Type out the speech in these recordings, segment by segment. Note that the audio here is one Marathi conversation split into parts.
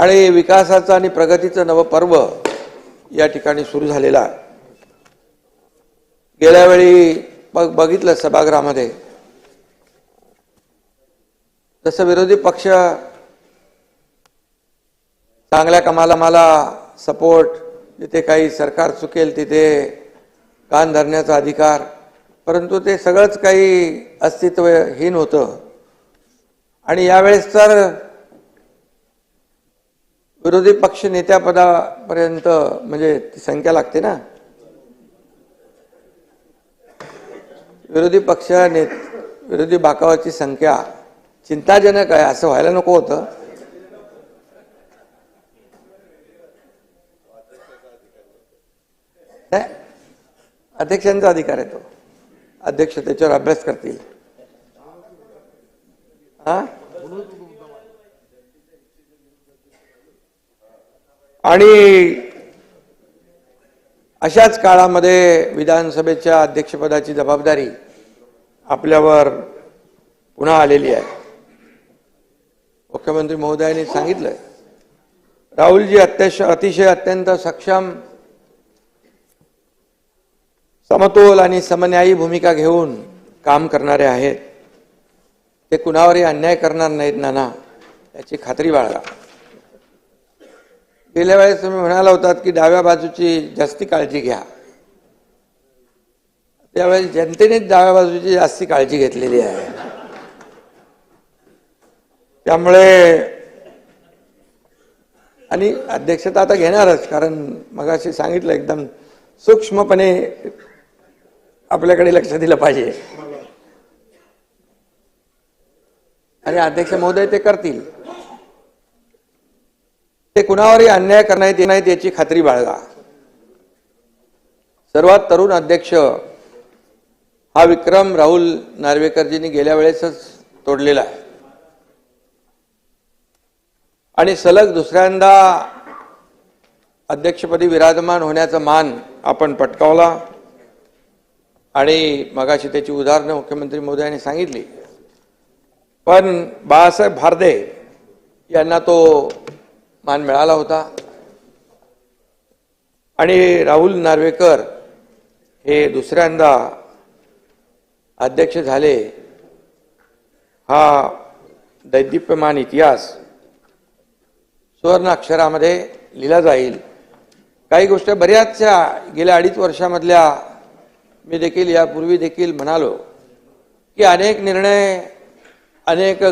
आणि विकासाचं आणि प्रगतीचं नवं पर्व या ठिकाणी सुरू झालेला गेल्या वेळी बघ बघितलं सभागृहामध्ये. जसं विरोधी पक्ष चांगल्या कामाला मला सपोर्ट जिथे काही सरकार चुकेल तिथे कान धरण्याचा अधिकार परंतु ते सगळंच काही अस्तित्वहीन होतं. आणि यावेळेस तर विरोधी पक्ष नेत्यापदापर्यंत म्हणजे ती संख्या लागते ना? विरोधी पक्ष नेत विरोधी बाकावाची संख्या चिंताजनक आहे असं व्हायला नको होतं. अध्यक्षांचा अधिकार आहे तो. अध्यक्ष त्याच्यावर अभ्यास करतील. हा? आणि अशाच काळामध्ये विधानसभेच्या अध्यक्षपदाची जबाबदारी आपल्यावर पुन्हा आलेली आहे. मुख्यमंत्री महोदयांनी सांगितलंय राहुलजी अत्यश अतिशय अत्यंत सक्षम समतोल आणि समन्यायी भूमिका घेऊन काम करणारे आहेत. ते कुणावरही अन्याय करणार नाहीत नाना याची खात्री बाळगा. गेल्या वेळेस तुम्ही म्हणाला होतात की डाव्या बाजूची जास्ती काळजी घ्या. त्यावेळेस जनतेनेच डाव्या बाजूची जास्ती काळजी घेतलेली आहे. त्यामुळे आणि अध्यक्षता आता घेणारच कारण मगाशी सांगितलं एकदम सूक्ष्मपणे आपल्याकडे लक्ष दिलं पाहिजे. आणि अध्यक्ष महोदय ते करतील. ते कुणावरही अन्याय करण्यात येत नाहीत याची खात्री बाळगा. सर्वात तरुण अध्यक्ष हा विक्रम राहुल नार्वेकरजींनी गेल्या वेळेसच तोडलेला आहे. आणि सलग दुसऱ्यांदा अध्यक्षपदी विराजमान होण्याचा मान आपण पटकावला आणि मगाशी त्याची उदाहरणं मुख्यमंत्री मोदयांनी सांगितली. पण बाळासाहेब भारदे यांना तो मान मिळाला होता. आणि राहुल नार्वेकर हे दुसऱ्यांदा अध्यक्ष झाले. हा दैदिप्यमान इतिहास सुवर्ण अक्षरामध्ये लिहिला जाईल. काही गोष्ट बऱ्याचशा गेल्या अडीच वर्षामधल्या मी देखील यापूर्वी देखील म्हणालो की अनेक निर्णय अनेक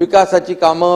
विकासाची कामं